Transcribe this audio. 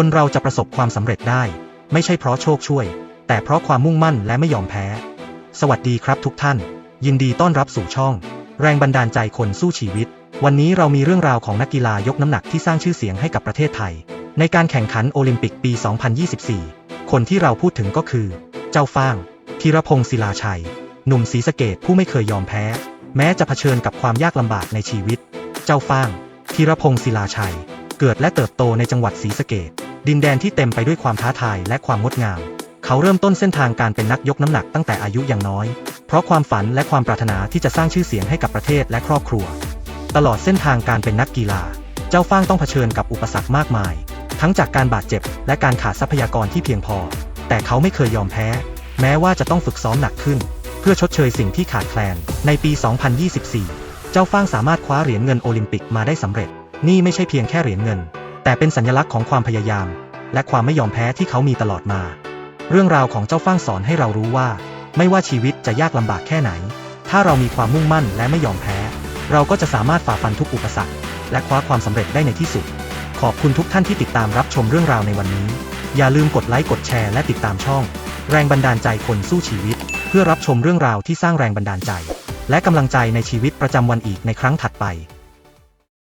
คนเราจะประสบความสำเร็จได้ ไม่ใช่เพราะโชคช่วย แต่เพราะความมุ่งมั่นและไม่ยอมแพ้ สวัสดีครับทุกท่าน ยินดีต้อนรับสู่ช่อง แรงบันดาลใจคนสู้ชีวิต วันนี้เรามีเรื่องราวของนักกีฬายกน้ำหนักที่สร้างชื่อเสียงให้กับประเทศไทย ในการแข่งขันโอลิมปิกปี 2024 คนที่เราพูดถึงก็คือ เจ้าฟ้างธีรพงศ์ศิลาชัย หนุ่มศรีสะเกดผู้ไม่เคยยอมแพ้ แม้จะเผชิญกับความยากลำบากในชีวิต เจ้าฟ้างธีรพงศ์ศิลาชัยเกิดและเติบโตในจังหวัดศรีสะเกด ดินแดนที่เต็มไปด้วยความท้าทายและความงดงาม เขาเริ่มต้นเส้นทางการเป็นนักยกน้ำหนักตั้งแต่อายุยังน้อย เพราะความฝันและความปรารถนาที่จะสร้างชื่อเสียงให้กับประเทศและครอบครัว ตลอดเส้นทางการเป็นนักกีฬา เจ้าฟ้างต้องเผชิญกับอุปสรรคมากมาย ทั้งจากการบาดเจ็บและการขาดทรัพยากรที่เพียงพอ แต่เขาไม่เคยยอมแพ้ แม้ว่าจะต้องฝึกซ้อมหนักขึ้น เพื่อชดเชยสิ่งที่ขาดแคลน ในปี 2024 เจ้าฟ้างสามารถคว้าเหรียญเงินโอลิมปิกมาได้สำเร็จ นี่ไม่ใช่เพียงแค่เหรียญเงิน แต่เป็นสัญลักษณ์ของความพยายาม และความไม่ยอมแพ้ที่เขามีตลอดมา เรื่องราวของเจ้าฟ้างสอนให้เรารู้ว่า ไม่ว่าชีวิตจะยากลำบากแค่ไหน ถ้าเรามีความมุ่งมั่นและไม่ยอมแพ้ เราก็จะสามารถฝ่าฟันทุกอุปสรรค และคว้าความสำเร็จได้ในที่สุด ขอบคุณทุกท่านที่ติดตามรับชมเรื่องราวในวันนี้ อย่าลืมกดไลค์กดแชร์และติดตามช่อง แรงบันดาลใจคนสู้ชีวิต เพื่อรับชมเรื่องราวที่สร้างแรงบันดาลใจ และกำลังใจในชีวิตประจำวันอีกในครั้งถัดไป